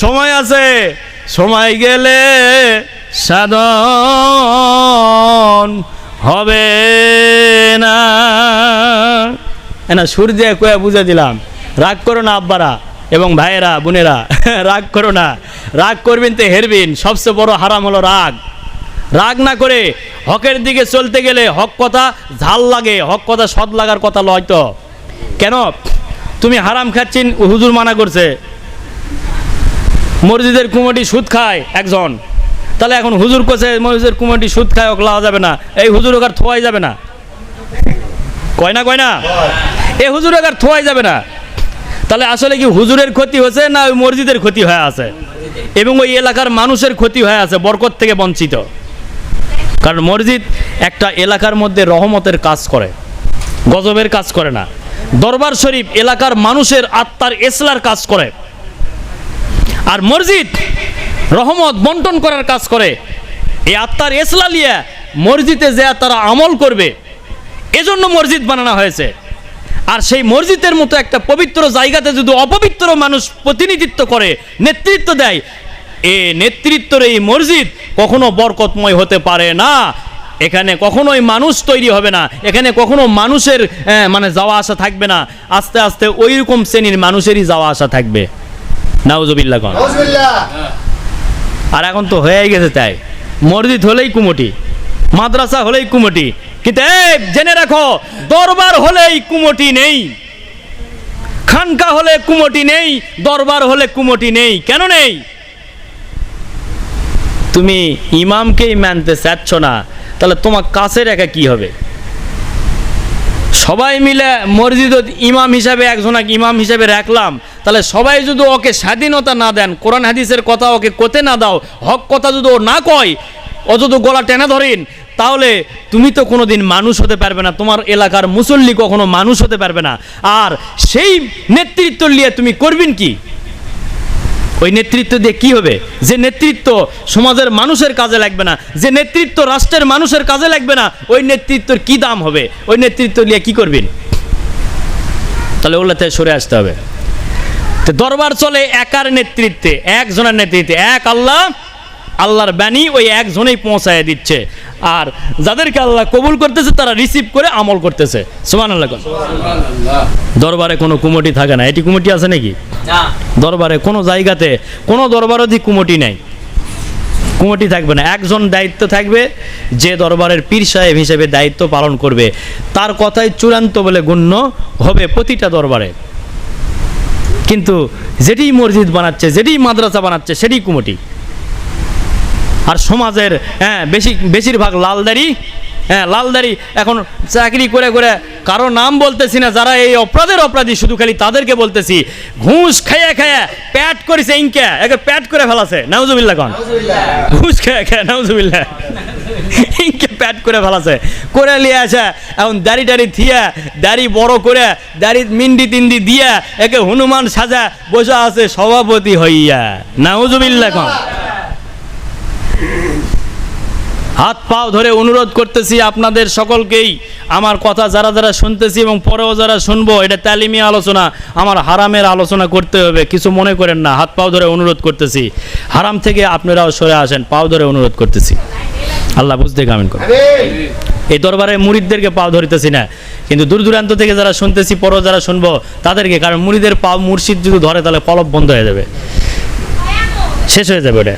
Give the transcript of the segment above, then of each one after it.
সময় আছে, সময় গেলে সাধন হবে না। না সুর দিয়ে কয়ে বুঝে দিলাম, রাগ করো না আব্বারা এবং ভাইয়েরা, বোনেরা, রাগ করো না। রাগ করবেন তো হেরবিন, সবচেয়ে বড় হারাম হলো রাগ। রাগ না করে হকের দিকে চলতে গেলে হক কথা ঝাল লাগে, হক কথা সৎ লাগার কথা লয় তো। কেন? তুমি হারাম খাচ্ছিন, হুজুর মানা করছে। মসজিদের কুমটি সুদ খায় একজন। তাহলে এখন হুজুর কোসে মসজিদের কুমটি সুদ খায়, ওকে লাওয়া যাবে না। এই হুজুর ওকার থোয়াই যাবে না। কয় না কয় না? এই হুজুর ওকার থোয়াই যাবে না। তাহলে আসলে কি হুজুরের ক্ষতি হয়েছে না ওই মসজিদের ক্ষতি হয়ে আছে? এবং ওই এলাকার মানুষের ক্ষতি হয়ে আছে, বরকত থেকে বঞ্চিত। কারণ মসজিদ একটা এলাকার মধ্যে রহমতের কাজ করে, গজবের কাজ করে না। দরবার শরীফ এলাকার মানুষের আত্মার এসলার কাজ করে। আর মসজিদ রহমত বন্টন করার কাজ করে। এই আত্মার এসলা লিয়া মসজিদে যে তারা আমল করবে, এজন্য মসজিদ বানানো হয়েছে। আর সেই মসজিদের মতো একটা পবিত্র জায়গাতে যদি অপবিত্র মানুষ প্রতিনিধিত্ব করে, নেতৃত্ব দেয়, এ নেতৃত্বের এই মসজিদ কখনো বরকতময় হতে পারে না। এখানে কখনোই মানুষ তৈরি হবে না, এখানে কখনো মানুষের মানে যাওয়া আসা থাকবে না। আস্তে আস্তে ওই রকম শ্রেণির মানুষেরই যাওয়া আসা থাকবে। নাউজবিল্লা কন। আর এখন তো হয়েই গেছে তাই। মসজিদ হলেই কুমটি মাদ্রাসা হলেই কুমটি কিন্তু জেনে রাখো দরবার হলেই কুমটি নেই। খানকা হলে কুমটি নেই দরবার হলে কুমটি নেই কেন নেই? তুমি ইমামকেই মানতে চাচ্ছ না তাহলে তোমার কাছে রেখা কি হবে? সবাই মিলে মসজিদ ইমাম হিসাবে একজনকে ইমাম হিসাবে রাখলাম তাহলে সবাই যদি ওকে স্বাধীনতা না দেন, কোরআন হাদিসের কথা ওকে কোতে না দাও, হক কথা যদি ও না কয়, ও যদি গলা টেনে ধরেন, তাহলে তুমি তো কোনো দিন মানুষ হতে পারবে না, তোমার এলাকার মুসল্লি কখনো মানুষ হতে পারবে না। আর সেই নেতৃত্ব নিয়ে তুমি করবেন কি? ওই নেতৃত্ব দিয়ে কি হবে? যে নেতৃত্ব সমাজের মানুষের কাজে লাগবে না, যে নেতৃত্ব রাষ্ট্রের মানুষের কাজে লাগবে না, ওই নেতৃত্বের কি দাম হবে? ওই নেতৃত্ব নিয়ে কি করবেন? তাহলে ওগুলোতে সরে আসতে হবে। দরবার চলে একার নেতৃত্বে একজনের নেতৃত্বে। এক আল্লাহ আল্লাহর বাণী ওই একজনেই পৌঁছায় দিচ্ছে। আর যাদেরকে আল্লাহ কবুল করতেছে তারা রিসিভ করে আমল করতেছে। সুমান আল্লাহ দরবারে কোনো কুমটি থাকে না। এটি কুমটি আছে নাকি? দরবারে কোনো জায়গাতে কোনো দরবারই কুমটি নেই। কুমটি থাকবে না। একজন দায়িত্ব থাকবে যে দরবারের পীর সাহেব হিসেবে দায়িত্ব পালন করবে। তার কথাই চূড়ান্ত বলে গণ্য হবে প্রতিটা দরবারে। কিন্তু যেটি মসজিদ বানাচ্ছে যেটি মাদ্রাসা বানাচ্ছে সেটি কুমটি। আর সমাজের হ্যাঁ বেশি বেশিরভাগ লালদারি হ্যাঁ লালদারি এখন চাকরি করে করে কারও নাম বলতেছি না যারা এই অপরাধের অপরাধী শুধু খালি তাদেরকে বলতেছি ঘুষ খাইয়া খাইয়া প্যাট করেছে ইনকে একে প্যাট করে ফেলাছে নাউজুবিল্লা কন। ঘুষ খাইয়া খাইয়া নাউজুবিল্লা ইনকে প্যাট করে ফেলাছে। করে লিয়ে আসে, এখন দাড়ি টাড়ি থিয়া, দাড়ি বড় করে, দাড়ি মিন্ডি তিন্ডি দিয়া, একে হনুমান সাজা, বসে আছে সভাপতি হইয়া। নাউজুবিল্লা কন। হাত পাও ধরে অনুরোধ করতেছি আপনাদের সকলকেই, আমার কথা যারা যারা শুনতেছি এবং পরেও যারা শুনব, এটা তালিমি আলোচনা, আমার হারামের আলোচনা করতে হবে, কিছু মনে করেন না, হাত পাও ধরে অনুরোধ করতেছি। হারাম থেকে আপনারাও সরে আসেন, পাও ধরে অনুরোধ করতেছি। আল্লাহ বুঝতে কামিন করুন। এই দরবারে মুরিদদেরকে পাও ধরিতেছি না। কিন্তু দূর দূরান্ত থেকে যারা শুনতেছি পরও যারা শুনব, তাদেরকে, কারণ মুরিদের পাও মুর্শিদ যদি ধরে, তাহলে কলব বন্ধ হয়ে যাবে। শেষ হয়ে যাবে ওটা।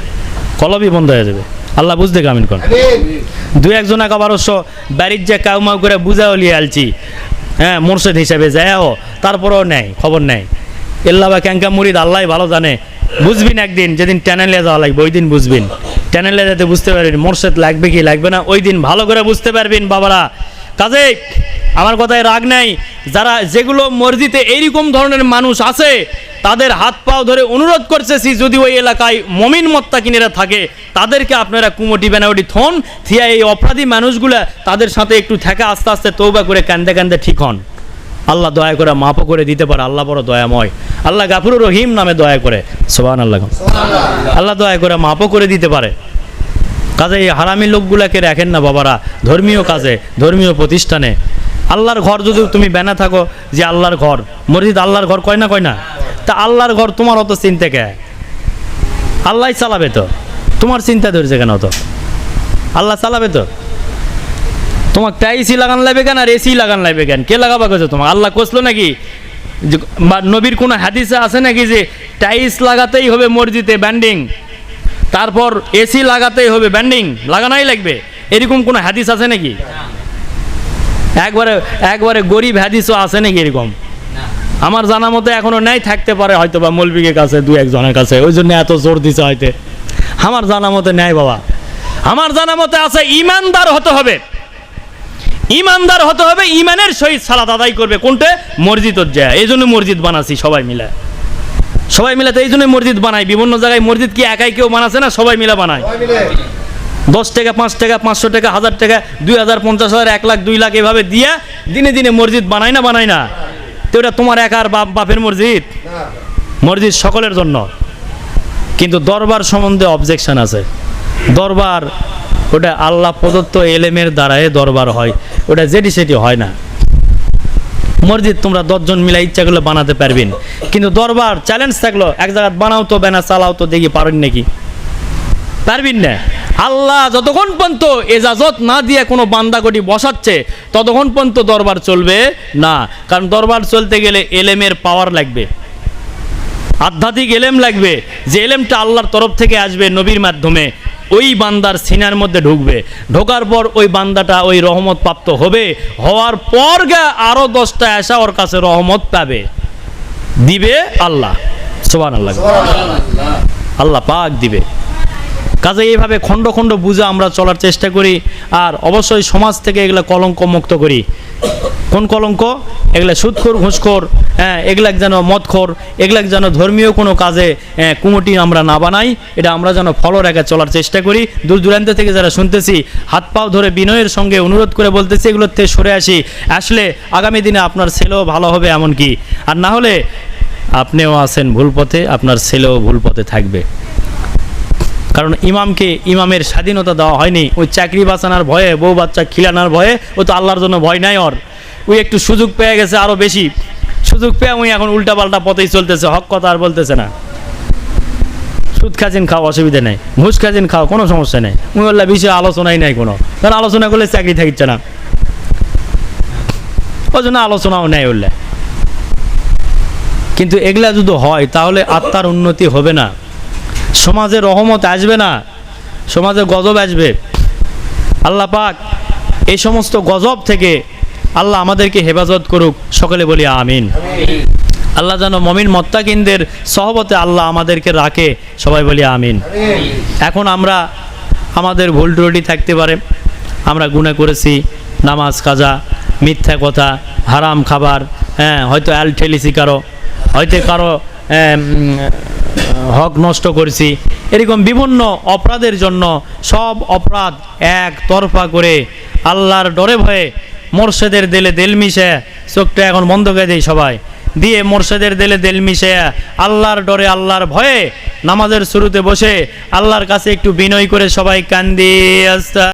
কলবই বন্ধ হয়ে যাবে। আল্লাহ বুঝতে কামিন কর দু একজন আবার অবশ্য বাড়ির যে কাউমাউ করে বুঝাও লিয়ে আলছি। হ্যাঁ মোরশেদ হিসাবে যাও তারপরেও নেই, খবর নেই। এল্লা বা ক্যাঙ্কা মুরিদ আল্লাহ ভালো জানে। বুঝবিন একদিন, যেদিন ট্যানেলে যাওয়া লাগবে, ওই দিন বুঝবিন। ট্যানেলে যাতে বুঝতে পারবেন মোরশেদ লাগবে কি লাগবে না, ওই দিন ভালো করে বুঝতে পারবেন বাবারা। কাজে আমার কথায় রাগ নাই, যারা যেগুলো মসজিদে এইরকম ধরনের মানুষ আছে, তাদের হাত পাও ধরে অনুরোধ করতেছি, যদি ওই এলাকায় মমিন মত্তা কিনেরা থাকে, তাদেরকে আপনারা কুমটি বেনাউটি থন, থিয়া এই অপরাধী মানুষগুলা তাদের সাথে একটু থেকে আস্তে আস্তে তৌবা করে কান্দে কান্দে ঠিক হন। আল্লাহ দয়া করে মাপও করে দিতে পারে, আল্লাহ বড় দয়াময়। আল্লাহ গাফুরুর রহিম নামে দয়া করে। সোবান আল্লাহ আল্লাহ দয়া করে মাপও করে দিতে পারে। কাজে এই হারামি লোকগুলাকে রাখেন না বাবারা, ধর্মীয় কাজে, ধর্মীয় প্রতিষ্ঠানে। আল্লাহর ঘর যদি তুমি বেনা থাকো যে আল্লাহর ঘর, মসজিদ আল্লাহর ঘর কয় না কয় না? তা আল্লাহর ঘর তোমার অত চিনতে কে? আল্লাহ চালাবে তো। তোমার চিন্তা ধরছে কেন অত? আল্লাহ চালাবে তো? তোমার টাইসি লাগান লাগবে কেন আর এসি লাগান লাগবে কেন? কে লাগাবা কেছো তোমার আল্লাহ কষলো নাকি? বা নবীর কোনো হাদিসে আছে নাকি যে টাইলস লাগাতেই হবে মসজিদে ব্যান্ডিং? তারপর এসি লাগাতেই হবে ব্যান্ডিং? লাগানোই লাগবে? এরকম কোনো হাদিস আছে নাকি? একবারে একবারে গরিব হাদিসও আছে নাকি এরকম? আমার জানা মতো এখনও নেই, থাকতে পারে হয়তো বা মৌলবীকের কাছে, দু একজনের কাছে। ওই জন্য এত জোর দিছে হয়তো। আমার জানা মতে নেয় বাবা। আমার জানা মতে আছে, ইমানদার হতে হবে। ইমানদার হতে হবে ইমানের সহিত সালাদ আদায় করবে। কোনটা? মসজিদ যায় এই জন্য মসজিদ বানাছি সবাই মিলে। সবাই মিলে তো এই জন্য মসজিদ বানাই। বিভিন্ন জায়গায় মসজিদ কি একাই কেউ বানাচ্ছে না? সবাই মিলে বানায়। দশ টাকা পাঁচ টাকা পাঁচশো টাকা হাজার টাকা দুই হাজার পঞ্চাশ হাজার এক লাখ দুই লাখ এভাবে দিয়া দিনে দিনে মসজিদ বানায় না বানায় না? তো এটা তোমার একার বাপ বাপের মসজিদ? মসজিদ সকলের জন্য। কিন্তু দরবার সম্বন্ধে অবজেকশন আছে। দরবার ওটা আল্লাহ প্রদত্ত এলেমের দ্বারাই দরবার হয়। ওটা যেটি সেটি হয় না। মসজিদ তোমরা দশজন মিলে ইচ্ছা করলে বানাতে পারবেন। কিন্তু দরবার চ্যালেঞ্জ থাকল, এক জায়গায় বানাও তো বেনা চালাও তো, দেখি পারেন নাকি? পারবেন না। আল্লাহ যতক্ষণ পর্যন্ত এজাজত না দিয়ে কোনো বান্দাগটি বসাচ্ছে, ততক্ষণ পর্যন্ত দরবার চলবে না। কারণ দরবার চলতে গেলে এলেমের পাওয়ার লাগবে। আধ্যাত্মিক এলেম লাগবে। যে এলেমটা আল্লাহর তরফ থেকে আসবে নবীর মাধ্যমে। ওই বান্দার সিনার মধ্যে ঢুকবে। ঢোকার পর ওই বান্দাটা ওই রহমত প্রাপ্ত হবে। হওয়ার পর গা আরও দশটা আসা ওর কাছে রহমত পাবে। দিবে আল্লাহ। সোবান আল্লাহ আল্লাহ পাক দিবে। কাজে এইভাবে খণ্ড খণ্ড বুঝে আমরা চলার চেষ্টা করি, আর অবশ্যই সমাজ থেকে এগুলো কলঙ্ক মুক্ত করি। কোন কলঙ্ক? এগুলা সুদখোর ঘুষখোর হ্যাঁ এগুলাক যেন মদখোর এগুলাক যেন ধর্মীয় কোনো কাজে কুমটি আমরা না বানাই, এটা আমরা যেন ফলো রেখে চলার চেষ্টা করি। দূর দূরান্ত থেকে যারা শুনতেছি, হাত পাও ধরে বিনয়ের সঙ্গে অনুরোধ করে বলতেছি, এগুলোর থেকে সরে আসি। আসলে আগামী দিনে আপনার ছেলেও ভালো হবে এমন কি আর না হলে আপনিও আছেন ভুল পথে, আপনার ছেলেও ভুল পথে থাকবে। কারণ ইমামকে ইমামের স্বাধীনতা দেওয়া হয়নি। ওই চাকরি বাঁচানোর ভয়ে, বউ বাচ্চা খিলানোর ভয়ে, ও তো আল্লাহর জন্য ভয় নাই ওর। ওই একটু সুযোগ পেয়ে গেছে আরও বেশি। সুযোগ পেয়ে ওই এখন উল্টাপাল্টা পথেই চলতেছে, হক কথা আর বলতেছে না। সুদ খাজিন খাও অসুবিধা নেই, ঘুষ খাজিন খাও কোনো সমস্যা নেই। উনি বললে বিষয়ে আলোচনাই নাই কোনো। কারণ আলোচনা করলে চাকরি থাকিচ্ছে না। ওই জন্য আলোচনাও নেই উল্লে। কিন্তু এগুলা যদি হয়, তাহলে আত্মার উন্নতি হবে না। সমাজে রহমত আসবে না, সমাজে গজব আসবে। আল্লাহ পাক এই সমস্ত গজব থেকে আল্লাহ আমাদেরকে হেফাজত করুক, সকলে বলি আমিন। আল্লাহ যেন মমিন মত্তাকিনদের সহবতে আল্লাহ আমাদেরকে রাখে, সবাই বলি আমিন। এখন আমরা আমাদের ভুল ত্রুটি থাকতে পারে, আমরা গুণা করেছি, নামাজ, কাজা, মিথ্যা কথা, হারাম খাবার হ্যাঁ হয়তো অ্যাল ঠেলিছি কারও, হয়তো কারও হক নষ্ট করেছি। এরকম বিভিন্ন অপরাধের জন্য সব অপরাধ এক তরফা করে আল্লাহর ডরে ভয়ে মোর্শেদের দেলে দেল মিশে, চোখটা এখন বন্ধ করে দেয় সবাই। দিয়ে মোর্শেদের দেলে দেল মিশে, আল্লাহর ডরে আল্লাহর ভয়ে নামাজের শুরুতে বসে আল্লাহর কাছে একটু বিনয় করে সবাই কান্দি, আস্তা